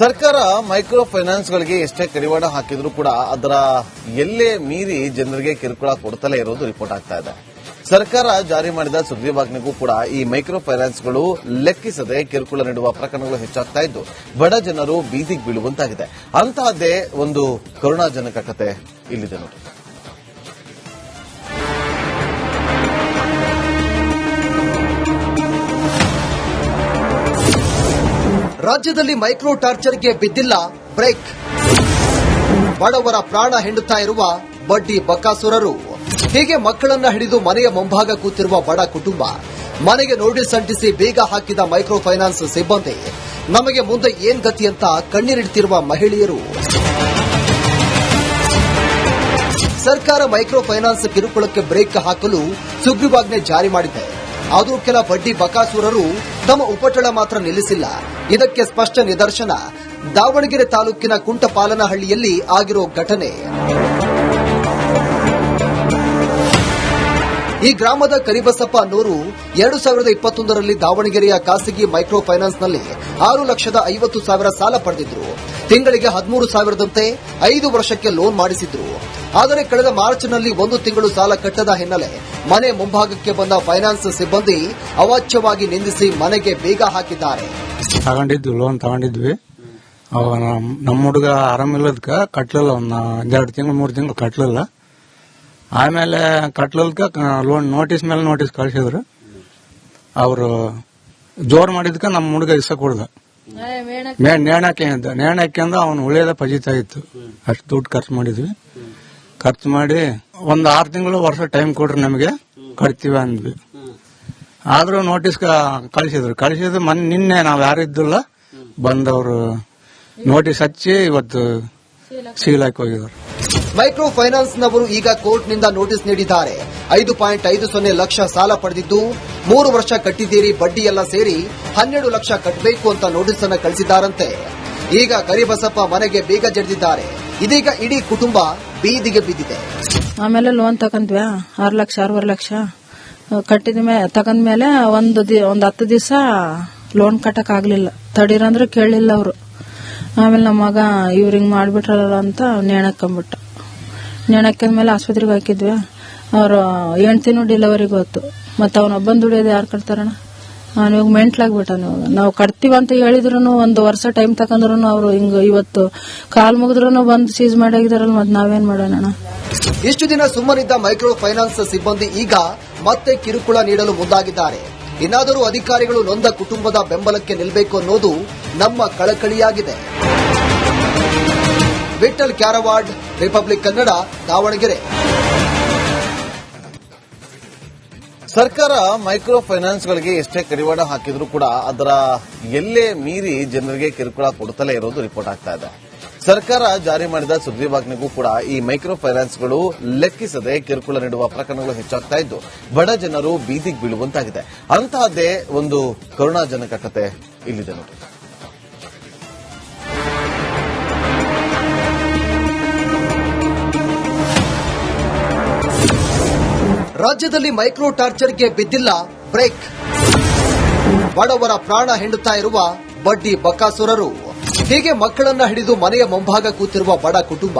ಸರ್ಕಾರ ಮೈಕ್ರೋ ಫೈನಾನ್ಸ್ಗಳಿಗೆ ಎಷ್ಟೇ ಕಡಿವಾಣ ಹಾಕಿದ್ರೂ ಕೂಡ ಅದರ ಎಲ್ಲೇ ಮೀರಿ ಜನರಿಗೆ ಕಿರುಕುಳ ಕೊಡ್ತಲೇ ಇರೋದು ರಿಪೋರ್ಟ್ ಆಗ್ತಾ ಇದೆ. ಸರ್ಕಾರ ಜಾರಿ ಮಾಡಿದ ಸುಗ್ರೀವಾಜ್ಞೆಗೂ ಕೂಡ ಈ ಮೈಕ್ರೋ ಫೈನಾನ್ಸ್ಗಳು ಲೆಕ್ಕಿಸದೆ ಕಿರುಕುಳ ನೀಡುವ ಪ್ರಕರಣಗಳು ಹೆಚ್ಚಾಗ್ತಾ ಇದ್ದು, ಬಡ ಜನರು ಬೀದಿಗೆ ಬೀಳುವಂತಾಗಿದೆ. ಅಂತಹದ್ದೇ ಒಂದು ಕರುಣಾಜನಕ ಕತೆ ಇಲ್ಲಿದೆ ನೋಡಿ. ರಾಜ್ಯದಲ್ಲಿ ಮೈಕ್ರೋ ಟಾರ್ಚರ್ಗೆ ಬಿದ್ದಿಲ್ಲ ಬ್ರೇಕ್. ಬಡವರ ಪ್ರಾಣ ಹೆಂಡುತ್ತಾ ಇರುವ ಬಡ್ಡಿ ಬಕಾಸುರರು ಹೀಗೆ ಮಕ್ಕಳನ್ನ ಹಿಡಿದು ಮನೆಯ ಮುಂಭಾಗ ಕೂತಿರುವ ಬಡ ಕುಟುಂಬ. ಮನೆಗೆ ನೋಟಿಸ್ ಅಂಟಿಸಿ ಬೇಗ ಹಾಕಿದ ಮೈಕ್ರೋ ಫೈನಾನ್ಸ್ ಸಿಬ್ಬಂದಿ. ನಮಗೆ ಮುಂದೆ ಏನ್ ಗತಿ ಅಂತ ಕಣ್ಣೀರಿಡ್ತಿರುವ ಮಹಿಳೆಯರು. ಸರ್ಕಾರ ಮೈಕ್ರೋ ಫೈನಾನ್ಸ್ ಕಿರುಕುಳಕ್ಕೆ ಬ್ರೇಕ್ ಹಾಕಲು ಸುಗ್ರೀವಾಜ್ಞೆ ಜಾರಿ ಮಾಡಿದೆ. ಆದರೂ ಕೆಲ ಬಡ್ಡಿ ಬಕಾಸುರರು ತಮ್ಮ ಉಪಟಳ ಮಾತ್ರ ನಿಲ್ಲಿಸಿಲ್ಲ. ಇದಕ್ಕೆ ಸ್ಪಷ್ಟ ನಿದರ್ಶನ ದಾವಣಗೆರೆ ತಾಲೂಕಿನ ಕುಂಟಪಾಲನಹಳ್ಳಿಯಲ್ಲಿ ಆಗಿರೋ ಘಟನೆ. ಈ ಗ್ರಾಮದ ಕರಿಬಸಪ್ಪ ಅನ್ನೋರು ಎರಡು ಸಾವಿರದ ಇಪ್ಪತ್ತೊಂದರಲ್ಲಿ ದಾವಣಗೆರೆಯ ಖಾಸಗಿ ಮೈಕ್ರೋ ಫೈನಾನ್ಸ್ನಲ್ಲಿ ಆರು ಲಕ್ಷದ ಐವತ್ತು ಸಾವಿರ ಸಾಲ ಪಡೆದಿದ್ರು. ತಿಂಗಳಿಗೆ ಹದಿಮೂರು ಸಾವಿರದಂತೆ ಐದು ವರ್ಷಕ್ಕೆ ಲೋನ್ ಮಾಡಿಸಿದ್ರು. ಆದರೆ ಕಳೆದ ಮಾರ್ಚ್ನಲ್ಲಿ ಒಂದು ತಿಂಗಳು ಸಾಲ ಕಟ್ಟದ ಹಿನ್ನೆಲೆ ಮನೆ ಮುಂಭಾಗಕ್ಕೆ ಬಂದ ಫೈನಾನ್ಸ್ ಸಿಬ್ಬಂದಿ ಅವಾಚ್ಯವಾಗಿ ನಿಂದಿಸಿ ಮನೆಗೆ ಬೇಗ ಹಾಕಿದ್ದಾರೆ. ತಗೊಂಡಿದ್ವಿ, ಲೋನ್ ತಗೊಂಡಿದ್ವಿ. ನಮ್ಮ ಹುಡುಗ ಆರಾಮಿಲ್ಲದಕ್ಕೆ ಕಟ್ಲಿಲ್ಲ ಒಂದ್ ಎರಡು ತಿಂಗಳು, ಮೂರು ತಿಂಗಳು ಕಟ್ಲಿಲ್ಲ. ಆಮೇಲೆ ಕಟ್ಲಲ್ಕ ಲೋನ್ ನೋಟಿಸ್ ಮೇಲೆ ನೋಟಿಸ್ ಕಳ್ಸಿದ್ರು. ಅವರು ಜೋರ್ ಮಾಡಿದ್ಕ ನಮ್ಮ ಹುಡುಗ ಇಸ ಕೊಡ್ದ. ನೇಣಕ್ಕೆ ಅಂತ. ನೇಣಕ್ಕೆ ಅಂದ ಅವ್ನು ಉಳಿಯೋದ ಪಜಿತ ಇತ್ತು. ಅಷ್ಟು ದುಡ್ಡು ಖರ್ಚು ಮಾಡಿದ್ವಿ. ಖರ್ಚು ಮಾಡಿ ಒಂದ್ ಆರು ತಿಂಗಳು ವರ್ಷ ಟೈಮ್ ಕೊಡ್ರಿ ನಮಗೆ. ಕಟ್ತೀವಿ ಅಂದ್ವಿ. ಆದ್ರೂ ನೋಟಿಸ್ ಕಳಿಸಿದ್ರು. ಕಳಿಸಿದ್ರು ಮನ್ ನಿನ್ನೆ ನಾವ್ ಯಾರು ಇದ್ದಿಲ್ಲ ಬಂದವರು ನೋಟಿಸ್ ಹಚ್ಚಿ ಇವತ್ತು ಸೀಲ್ ಹಾಕಿ ಹೋಗಿದ್ರು. ಮೈಕ್ರೋ ಫೈನಾನ್ಸ್ನವರು ಈಗ ಕೋರ್ಟ್ನಿಂದ ನೋಟಿಸ್ ನೀಡಿದ್ದಾರೆ. ಐದು ಪಾಯಿಂಟ್ ಐದು ಸೊನ್ನೆ ಲಕ್ಷ ಸಾಲ ಪಡೆದಿದ್ದು, ಮೂರು ವರ್ಷ ಕಟ್ಟಿದ್ದೀರಿ ಬಡ್ಡಿ ಎಲ್ಲ ಸೇರಿ ಹನ್ನೆರಡು ಲಕ್ಷ ಕಟ್ಟಬೇಕು ಅಂತ ನೋಟಿಸ್ ಅನ್ನು ಕಳಿಸಿದ್ದಾರಂತೆ. ಈಗ ಕರಿಬಸಪ್ಪ ಮನೆಗೆ ಬೇಗ ಜಡಿದಿದ್ದಾರೆ. ಇದೀಗ ಇಡೀ ಕುಟುಂಬ ಬೀದಿಗೆ ಬಿದ್ದಿದೆ. ಆಮೇಲೆ ಲೋನ್ ತಗೊಂಡ್ವ್ಯಾ? ಆರು ಲಕ್ಷ, ಆರೂವರೆ ಲಕ್ಷ. ಕಟ್ಟಿದ ಮೇಲೆ ತಗೊಂಡ್ಮೇಲೆ ಒಂದು ಒಂದು ಹತ್ತು ದಿವಸ ಲೋನ್ ಕಟ್ಟಕ್ ಆಗ್ಲಿಲ್ಲ ತಡೀರಂದ್ರೆ ಕೇಳಲಿಲ್ಲ ಅವರು. ಆಮೇಲೆ ನಮ್ಮ ಮಗ ಇವ್ರು ಮಾಡ್ಬಿಟ್ರಲ್ಲ ಅಂತ ನೇಣಕ್ಕಂಬಿಟ್ಟ ನೇಣಕ್ಕಂದ್ಮೇಲೆ ಆಸ್ಪತ್ರೆಗೆ ಹಾಕಿದ್ವಿ. ಅವರು ಹೆಣ್ತಿನೂ ಡಿಲಿವರಿಗೆ ಗೊತ್ತು ಮತ್ತೆ ಅವನೊಬ್ಬನ್ ದುಡಿಯೋದು ಯಾರು ಕಟ್ತಾರಣ? ಅವನಿಗೆ ಮೆಂಟ್ಲಾಗ್ಬಿಟ್ಟ ನಾವು ಕಟ್ತೀವಂತ ಹೇಳಿದ್ರು ಒಂದು ವರ್ಷ ಟೈಮ್ ತಕೊಂಡ್ರು ಅವರು ಹಿಂಗ ಇವತ್ತು ಕಾಲ್ ಮುಗಿದ್ರು ಬಂದು ಸೀಸ್ ಮಾಡಿದಾರಲ್ಲ ಮತ್ತೆ ನಾವೇನ್ ಮಾಡೋಣ ಇಷ್ಟು ದಿನ ಸುಮ್ಮನಿದ್ದ ಮೈಕ್ರೋ ಫೈನಾನ್ಸ್ ಸಿಬ್ಬಂದಿ ಈಗ ಮತ್ತೆ ಕಿರುಕುಳ ನೀಡಲು ಮುಂದಾಗಿದ್ದಾರೆ. ಇನ್ನಾದರೂ ಅಧಿಕಾರಿಗಳು ನೊಂದ ಕುಟುಂಬದ ಬೆಂಬಲಕ್ಕೆ ನಿಲ್ಲಬೇಕು ಅನ್ನೋದು ನಮ್ಮ ಕಳಕಳಿಯಾಗಿದೆ. ವಿಠಲ್ ಕ್ಯಾರವಾಡ್, ರಿಪಬ್ಲಿಕ್ ಕನ್ನಡ, ದಾವಣಗೆರೆ. ಸರ್ಕಾರ ಮೈಕ್ರೋ ಫೈನಾನ್ಸ್ಗಳಿಗೆ ಎಷ್ಟೇ ಕಡಿವಾಣ ಹಾಕಿದ್ರೂ ಕೂಡ ಅದರ ಎಲ್ಲೇ ಮೀರಿ ಜನರಿಗೆ ಕಿರುಕುಳ ಕೊಡುತ್ತಲೇ ಇರೋದು ರಿಪೋರ್ಟ್ ಆಗ್ತಾ ಇದೆ. ಸರ್ಕಾರ ಜಾರಿ ಮಾಡಿದ ಸುಗ್ರೀವಾಜ್ಞೆಗೂ ಕೂಡ ಈ ಮೈಕ್ರೋ ಫೈನಾನ್ಸ್ಗಳು ಲೆಕ್ಕಿಸದೆ ಕಿರುಕುಳ ನೀಡುವ ಪ್ರಕರಣಗಳು ಹೆಚ್ಚಾಗ್ತಾ ಇದ್ದು, ಬಡ ಜನರು ಬೀದಿಗೆ ಬೀಳುವಂತಾಗಿದೆ. ಅಂತಹದ್ದೇ ಒಂದು ಕರುಣಾಜನಕ ಕತೆ ಇಲ್ಲಿದೆ ನೋಡಿ. ರಾಜ್ಯದಲ್ಲಿ ಮೈಕ್ರೋ ಟಾರ್ಚರ್ಗೆ ಬಿದ್ದಿಲ್ಲ ಬ್ರೇಕ್. ಬಡವರ ಪ್ರಾಣ ಹೆಂಡುತ್ತಾ ಇರುವ ಬಡ್ಡಿ ಬಕಾಸುರರು ಹೀಗೆ ಮಕ್ಕಳನ್ನ ಹಿಡಿದು ಮನೆಯ ಮುಂಭಾಗ ಕೂತಿರುವ ಬಡ ಕುಟುಂಬ.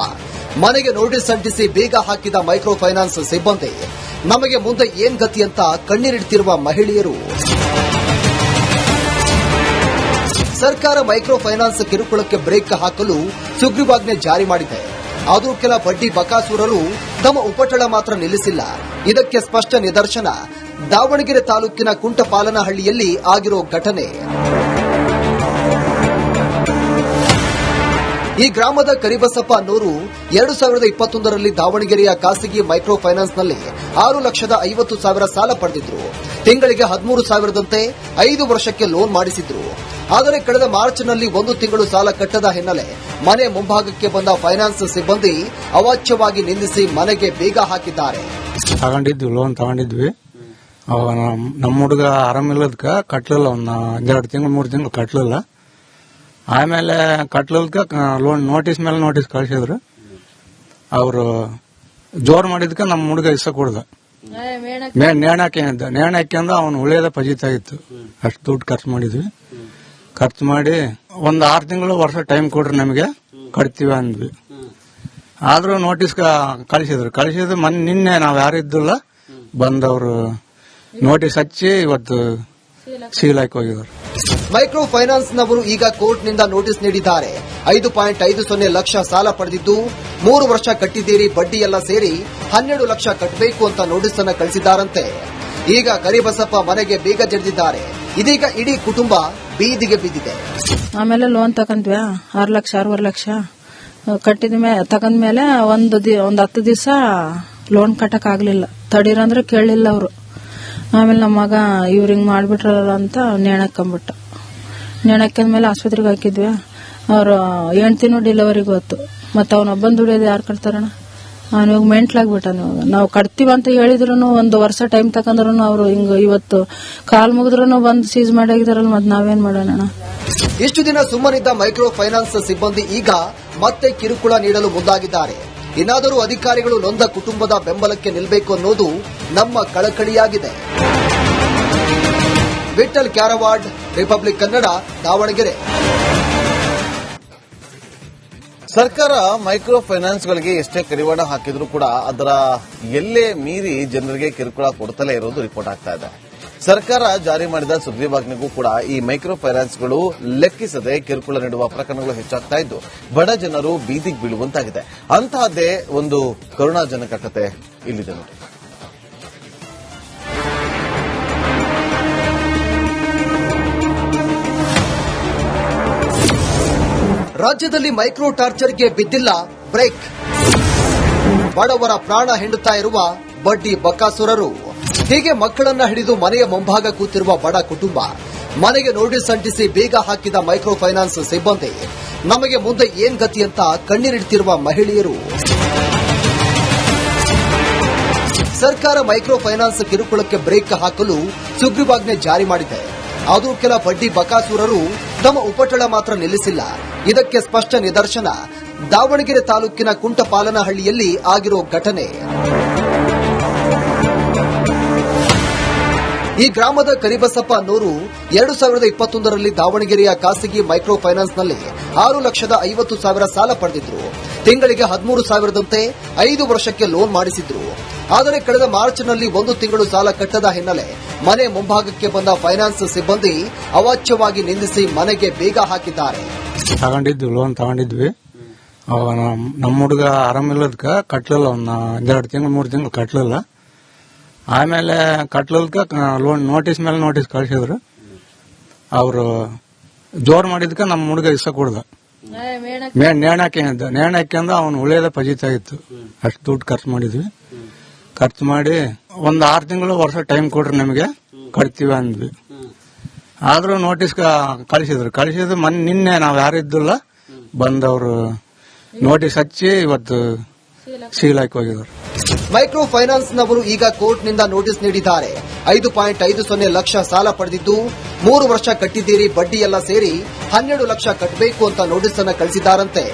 ಮನೆಗೆ ನೋಟಿಸ್ ಅಂಟಿಸಿ ಬೇಗ ಹಾಕಿದ ಮೈಕ್ರೋ ಫೈನಾನ್ಸ್ ಸಿಬ್ಬಂದಿ. ನಮಗೆ ಮುಂದೆ ಏನ್ ಗತಿ ಅಂತ ಕಣ್ಣೀರಿಡ್ತಿರುವ ಮಹಿಳೆಯರು. ಸರ್ಕಾರ ಮೈಕ್ರೋ ಫೈನಾನ್ಸ್ ಕಿರುಕುಳಕ್ಕೆ ಬ್ರೇಕ್ ಹಾಕಲು ಸುಗ್ರೀವಾಜ್ಞೆ ಜಾರಿ ಮಾಡಿದೆ. ಆದರೂ ಕೆಲ ಬಡ್ಡಿ ಬಕಾಸುರರು ತಮ್ಮ ಉಪಟಳ ಮಾತ್ರ ನಿಲ್ಲಿಸಿಲ್ಲ. ಇದಕ್ಕೆ ಸ್ಪಷ್ಟ ನಿದರ್ಶನ ದಾವಣಗೆರೆ ತಾಲೂಕಿನ ಕುಂಟಪಾಲನಹಳ್ಳಿಯಲ್ಲಿ ಆಗಿರೋ ಘಟನೆ. ಈ ಗ್ರಾಮದ ಕರಿಬಸಪ್ಪ ಅನ್ನೋರು ಎರಡು ಸಾವಿರದ ಇಪ್ಪತ್ತೊಂದರಲ್ಲಿ ದಾವಣಗೆರೆಯ ಖಾಸಗಿ ಮೈಕ್ರೋ ಫೈನಾನ್ಸ್ನಲ್ಲಿ ಆರು ಲಕ್ಷದ ಐವತ್ತು ಸಾವಿರ ಸಾಲ ಪಡೆದಿದ್ರು. ತಿಂಗಳಿಗೆ ಹದಿಮೂರು ಸಾವಿರದಂತೆ ಐದು ವರ್ಷಕ್ಕೆ ಲೋನ್ ಮಾಡಿಸಿದ್ರು. ಆದರೆ ಕಳೆದ ಮಾರ್ಚ್ನಲ್ಲಿ ಒಂದು ತಿಂಗಳು ಸಾಲ ಕಟ್ಟದ ಹಿನ್ನೆಲೆ ಮನೆ ಮುಂಭಾಗಕ್ಕೆ ಬಂದ ಫೈನಾನ್ಸ್ ಸಿಬ್ಬಂದಿ ಅವಾಚ್ಯವಾಗಿ ನಿಂದಿಸಿ ಮನೆಗೆ ಬೇಗ ಹಾಕಿದ್ದಾರೆ. ತಗೊಂಡಿದ್ವಿ ಲೋನ್ ತಗೊಂಡಿದ್ವಿ. ನಮ್ಮ ಹುಡುಗ ಆರಾಮಿಲ್ಲದಕ್ಕ ಕಟ್ಲಿಲ್ಲ ಒಂದ್ ಎರಡು ತಿಂಗಳು ಮೂರು ತಿಂಗಳು ಕಟ್ಲಿಲ್ಲ. ಆಮೇಲೆ ಕಟ್ಲಲ್ಕ ಲೋನ್ ನೋಟಿಸ್ ಮೇಲೆ ನೋಟಿಸ್ ಕಳ್ಸಿದ್ರು. ಅವರು ಜೋರ್ ಮಾಡಿದ್ಕ ನಮ್ಮ ಹುಡುಗ ಇಸ ಕೊಡ್ದ. ನೇಣಕ್ಕೆ ನೇಣಾಕೆ ನೇಣಕ್ಕೆ ಅಂದ ಅವ್ನು ಉಳಿಯೋದ ಪಜಿತಾಗಿತ್ತು ಇತ್ತು. ಅಷ್ಟು ದುಡ್ಡು ಖರ್ಚು ಮಾಡಿದ್ವಿ. ಖರ್ಚು ಮಾಡಿ ಒಂದು ಆರು ತಿಂಗಳು ವರ್ಷ ಟೈಮ್ ಕೊಡ್ರಿ ನಮಗೆ. ಕಟ್ತೀವಿ ಅಂದ್ವಿ. ಆದ್ರೂ ನೋಟಿಸ್ ಕಳಿಸಿದ್ರು. ಕಳಿಸಿದ್ರು ಮೊನ್ನೆ ನಿನ್ನೆ ನಾವ್ ಯಾರು ಇದ್ದಿಲ್ಲ ಬಂದವರು ನೋಟಿಸ್ ಹಚ್ಚಿ ಇವತ್ತು ಸೀಲ್ ಹಾಕಿ ಹೋಗಿದ್ರು ಮೈಕ್ರೋ ಫೈನಾನ್ಸ್ ನವರು ಈಗ ಕೋರ್ಟ್ನಿಂದ ನೋಟಿಸ್ ನೀಡಿದ್ದಾರೆ. ಐದು ಪಾಯಿಂಟ್ ಐದು ಸೊನ್ನೆ ಲಕ್ಷ ಸಾಲ ಪಡೆದಿದ್ದು, ಮೂರು ವರ್ಷ ಕಟ್ಟಿದ್ದೀರಿ ಬಡ್ಡಿ ಎಲ್ಲ ಸೇರಿ ಹನ್ನೆರಡು ಲಕ್ಷ ಕಟ್ಟಬೇಕು ಅಂತ ನೋಟಿಸ್ ಅನ್ನ ಕಳಿಸಿದ್ದಾರಂತೆ. ಈಗ ಕರಿಬಸಪ್ಪ ಮನೆಗೆ ಬೇಗ ಜಡಿದಿದ್ದಾರೆ. ಇದೀಗ ಇಡೀ ಕುಟುಂಬ ಬೀದಿಗೆ ಬಿದ್ದಿದೆ. ಆಮೇಲೆ ಲೋನ್ ತಗೊಂಡ್ವಿ. ಆರು ಲಕ್ಷ, ಆರೂವರೆ ಲಕ್ಷ. ಕಟ್ಟಿದ ಮೇಲೆ ತಗೊಂಡ್ಮೇಲೆ ಒಂದು ದಿ, ಒಂದು ಹತ್ತು ದಿವಸ ಲೋನ್ ಕಟ್ಟಕ್ ಆಗ್ಲಿಲ್ಲ. ತಡೀರಂದ್ರೆ ಕೇಳಲಿಲ್ಲ ಅವರು. ಆಮೇಲೆ ನಮ್ಮ ಮಗ ಇವ್ರು ಹಿಂಗ್ ಮಾಡ್ಬಿಟ್ರಲ್ಲ ಅಂತ ನೇಣಕ್ಕಂಬಿಟ್ಟ ನೇಣಕ್ಕಂದ್ಮೇಲೆ ಆಸ್ಪತ್ರೆಗೆ ಹಾಕಿದ್ವಿ. ಅವರು ಹೆಣ್ತಿನೂ ಡಿಲಿವರಿಗೆ ಹೊತ್ತು ಮತ್ತೆ ಅವನೊಬ್ಬನ ದುಡಿಯೋದು ಯಾರು ಕಟ್ತಾರಣ ಇವಾಗ ಮೆಂಟ್ಲಾಗ್ಬಿಟ್ಟ ಇವಾಗ ನಾವು ಕಟ್ತೀವಿ ಅಂತ ಹೇಳಿದ್ರು ಒಂದು ವರ್ಷ ಟೈಮ್ ತಕೊಂಡ್ರು ಅವರು ಹಿಂಗ ಇವತ್ತು ಕಾಲ್ ಮುಗಿದ್ರು ಬಂದು ಸೀಸ್ ಮಾಡಿದಾರಲ್ಲ ಮತ್ತೆ ನಾವೇನ್ ಮಾಡೋಣ? ಇಷ್ಟು ದಿನ ಸುಮ್ಮನಿದ್ದ ಮೈಕ್ರೋ ಫೈನಾನ್ಸ್ ಸಿಬ್ಬಂದಿ ಈಗ ಮತ್ತೆ ಕಿರುಕುಳ ನೀಡಲು ಮುಂದಾಗಿದ್ದಾರೆ. ಇನ್ನಾದರೂ ಅಧಿಕಾರಿಗಳು ನೊಂದ ಕುಟುಂಬದ ಬೆಂಬಲಕ್ಕೆ ನಿಲ್ಲಬೇಕು ಅನ್ನೋದು ನಮ್ಮ ಕಳಕಳಿಯಾಗಿದೆ. ವಿಠಲ್ ಕ್ಯಾರವಾಡ್ ರಿಪಬ್ಲಿಕ್ ಕನ್ನಡ, ದಾವಣಗೆರೆ. ಸರ್ಕಾರ ಮೈಕ್ರೋ ಫೈನಾನ್ಸ್ಗಳಿಗೆ ಎಷ್ಟೇ ಕಡಿವಾಣ ಹಾಕಿದ್ರೂ ಕೂಡ ಅದರ ಎಲ್ಲೇ ಮೀರಿ ಜನರಿಗೆ ಕಿರುಕುಳ ಕೊಡ್ತಲೇ ಇರೋದು ರಿಪೋರ್ಟ್ ಆಗ್ತಾ ಇದೆ. ಸರ್ಕಾರ ಜಾರಿ ಮಾಡಿದ ಸುಗ್ರೀವಾಜ್ಞೆಗೂ ಕೂಡ ಈ ಮೈಕ್ರೋ ಫೈನಾನ್ಸ್ಗಳು ಲೆಕ್ಕಿಸದೆ ಕಿರುಕುಳ ನೀಡುವ ಪ್ರಕರಣಗಳು ಹೆಚ್ಚಾಗ್ತಾ ಇದ್ದು, ಬಡ ಜನರು ಬೀದಿಗೆ ಬೀಳುವಂತಾಗಿದೆ. ಅಂತಹದ್ದೇ ಒಂದು ಕರುಣಾಜನಕ ಕತೆ ಇಲ್ಲಿದೆ ನೋಡಿ. ರಾಜ್ಯದಲ್ಲಿ ಮೈಕ್ರೋ ಟಾರ್ಚರ್ಗೆ ಬಿದ್ದಿಲ್ಲ ಬ್ರೇಕ್. ಬಡವರ ಪ್ರಾಣ ಹಿಂಡುತ್ತಾ ಇರುವ ಬಡ್ಡಿ ಬಕಾಸುರರು ಹೀಗೆ ಮಕ್ಕಳನ್ನ ಹಿಡಿದು ಮನೆಯ ಮುಂಭಾಗ ಕೂತಿರುವ ಬಡ ಕುಟುಂಬ. ಮನೆಗೆ ನೋಟಿಸ್ ಅಂಟಿಸಿ ಬೇಗ ಹಾಕಿದ ಮೈಕ್ರೋ ಫೈನಾನ್ಸ್ ಸಿಬ್ಬಂದಿ. ನಮಗೆ ಮುಂದೆ ಏನ್ ಗತಿ ಅಂತ ಕಣ್ಣೀರಿಡ್ತಿರುವ ಮಹಿಳೆಯರು. ಸರ್ಕಾರ ಮೈಕ್ರೋ ಫೈನಾನ್ಸ್ ಕಿರುಕುಳಕ್ಕೆ ಬ್ರೇಕ್ ಹಾಕಲು ಸುಗ್ರೀವಾಜ್ಞೆ ಜಾರಿ ಮಾಡಿದೆ. ಆದರೂ ಕೆಲ ಬಡ್ಡಿ ಬಕಾಸುರರು ತಮ್ಮ ಉಪಟಳ ಮಾತ್ರ ನಿಲ್ಲಿಸಿಲ್ಲ. ಇದಕ್ಕೆ ಸ್ಪಷ್ಟ ನಿದರ್ಶನ ದಾವಣಗೆರೆ ತಾಲೂಕಿನ ಕುಂಟಪಾಲನಹಳ್ಳಿಯಲ್ಲಿ ಆಗಿರೋ ಘಟನೆ. ಈ ಗ್ರಾಮದ ಕರಿಬಸಪ್ಪ ಅನ್ನೋರು ಎರಡು ಸಾವಿರದ ಇಪ್ಪತ್ತೊಂದರಲ್ಲಿ ದಾವಣಗೆರೆಯ ಖಾಸಗಿ ಮೈಕ್ರೋ ಫೈನಾನ್ಸ್ನಲ್ಲಿ ಆರು ಲಕ್ಷದ ಐವತ್ತು ಸಾವಿರ ಸಾಲ ಪಡೆದಿದ್ರು. ತಿಂಗಳಿಗೆ ಹದಿಮೂರು ಸಾವಿರದಂತೆ ಐದು ವರ್ಷಕ್ಕೆ ಲೋನ್ ಮಾಡಿಸಿದ್ರು. ಆದರೆ ಕಳೆದ ಮಾರ್ಚ್ನಲ್ಲಿ ಒಂದು ತಿಂಗಳು ಸಾಲ ಕಟ್ಟದ ಹಿನ್ನೆಲೆ ಮನೆ ಮುಂಭಾಗಕ್ಕೆ ಬಂದ ಫೈನಾನ್ಸ್ ಸಿಬ್ಬಂದಿ ಅವಾಚ್ಯವಾಗಿ ನಿಂದಿಸಿ ಮನೆಗೆ ಬೇಗ ಹಾಕಿದ್ದಾರೆ. ತಗೊಂಡಿದ್ವಿ ಲೋನ್ ತಗೊಂಡಿದ್ವಿ. ನಮ್ಮ ಹುಡುಗ ಆರಾಮಿಲ್ಲದಕ್ಕ ಕಟ್ಲಿಲ್ಲ ಒಂದು ಒಂದೆರಡು ತಿಂಗಳು ಮೂರು ತಿಂಗಳು ಕಟ್ಲಿಲ್ಲ. ಆಮೇಲೆ ಕಟ್ಲಲ್ಕ ಲೋನ್ ನೋಟಿಸ್ ಮೇಲೆ ನೋಟಿಸ್ ಕಳ್ಸಿದ್ರು. ಅವರು ಜೋರ್ ಮಾಡಿದ್ಕ ನಮ್ಮ ಹುಡುಗ ಇಷ್ಟ ಕೊಡ್ದ. ನೇಣಕ್ಕೆ ನೇಣ್ ಅಂದ. ನೇಣ್ ಹಾಕ್ಯಂದ ಅವ್ನು ಉಳಿಯೋದ ಫಜಿತ ಇತ್ತು. ಅಷ್ಟು ದುಡ್ಡು ಖರ್ಚು ಮಾಡಿದ್ವಿ. ಖರ್ಚು ಮಾಡಿ ಒಂದ್ ಆರು ತಿಂಗಳು ವರ್ಷ ಟೈಮ್ ಕೊಡ್ರಿ ನಮಗೆ. ಕಟ್ತೀವಿ ಅಂದ್ವಿ. ಆದ್ರೂ ನೋಟಿಸ್ ಕಳಿಸಿದ್ರು. ಕಳಿಸಿದ್ರು ಮೊನ್ನೆ ನಿನ್ನೆ ನಾವ್ ಯಾರು ಇದ್ದಿಲ್ಲ ಬಂದವರು ನೋಟಿಸ್ ಹಚ್ಚಿ ಇವತ್ತು ಸೀಲ್ ಹಾಕಿ ಹೋಗಿದ್ರು ಮೈಕ್ರೋ ಫೈನಾನ್ಸ್ ನವರು ಈಗ ಕೋರ್ಟ್ನಿಂದ ನೋಟಿಸ್ ನೀಡಿದ್ದಾರೆ. ಐದು ಪಾಯಿಂಟ್ ಐದು ಸೊನ್ನೆ ಲಕ್ಷ ಸಾಲ ಪಡೆದಿದ್ದು, ಮೂರು ವರ್ಷ ಕಟ್ಟಿದ್ದೀರಿ ಬಡ್ಡಿ ಎಲ್ಲ ಸೇರಿ ಹನ್ನೆರಡು ಲಕ್ಷ ಕಟ್ಟಬೇಕು ಅಂತ ನೋಟಿಸ್ ಅನ್ನ ಕಳಿಸಿದ್ದಾರಂತೆ.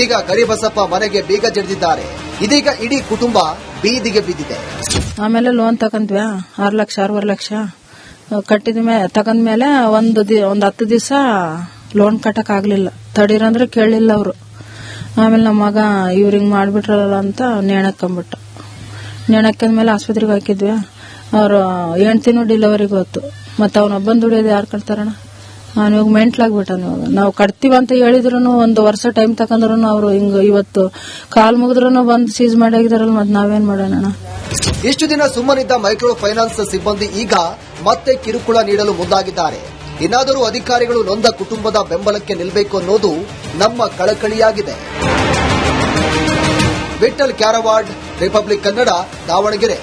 ಈಗ ಕರಿಬಸಪ್ಪ ಮನೆಗೆ ಬೇಗ ಜಡಿದಿದ್ದಾರೆ. ಇದೀಗ ಇಡೀ ಕುಟುಂಬ ಬೀದಿಗೆ ಬಿದ್ದಿದೆ. ಆಮೇಲೆ ಲೋನ್ ತಗೊಂಡ್ವ್ಯಾ? ಆರು ಲಕ್ಷ, ಆರೂವರೆ ಲಕ್ಷ. ಕಟ್ಟಿದ ಮೇಲೆ ತಗೊಂಡ್ಮೇಲೆ ಒಂದು ಒಂದು ಹತ್ತು ದಿವಸ ಲೋನ್ ಕಟ್ಟಕ್ ಆಗ್ಲಿಲ್ಲ. ತಡೀರಂದ್ರೆ ಕೇಳಲಿಲ್ಲ ಅವರು. ಆಮೇಲೆ ನಮ್ಮ ಮಗ ಅಂತ ಮಾಡ್ಬಿಟ್ರಲ್ಲ ಅಂತ ನೇಣಕ್ಕಂಬಿಟ್ಟ ನೇಣಕ್ಕಂದ್ಮೇಲೆ ಆಸ್ಪತ್ರೆಗೆ ಹಾಕಿದ್ವಿ ಅವ್ರು ಹೆಣ್ತಿನೂ ಡಿಲವರಿಗೆ ಹೋಯ್ತು ಮತ್ತೆ ಅವನೊಬ್ಬನ ದುಡಿಯೋದು ಯಾರು ಕಟ್ತಾರಣ ಇವಾಗ ಮೆಂಟ್ಲಾಗ್ಬಿಟ್ಟ ಇವಾಗ ನಾವು ಕಟ್ತೀವಿ ಅಂತ ಹೇಳಿದ್ರು ಒಂದು ವರ್ಷ ಟೈಮ್ ತಕೊಂಡ್ರು ಅವರು ಹಿಂಗ ಇವತ್ತು ಕಾಲ್ ಮುಗಿದ್ರು ಬಂದು ಸೀಸ್ ಮಾಡಿದಾರಲ್ಲ ಮತ್ತೆ ನಾವೇನ್ ಮಾಡೋಣ? ಇಷ್ಟು ದಿನ ಸುಮ್ಮನಿದ್ದ ಮೈಕ್ರೋ ಫೈನಾನ್ಸ್ ಸಿಬ್ಬಂದಿ ಈಗ ಮತ್ತೆ ಕಿರುಕುಳ ನೀಡಲು ಮುಂದಾಗಿದ್ದಾರೆ. ಇನ್ನಾದರೂ ಅಧಿಕಾರಿಗಳು ನೊಂದ ಕುಟುಂಬದ ಬೆಂಬಲಕ್ಕೆ ನಿಲ್ಲಬೇಕು ಅನ್ನೋದು ನಮ್ಮ ಕಳಕಳಿಯಾಗಿದೆ. ವಿಠಲ್ ಕ್ಯಾರವಾಡ್ ರಿಪಬ್ಲಿಕ್ ಕನ್ನಡ, ದಾವಣಗೆರೆ.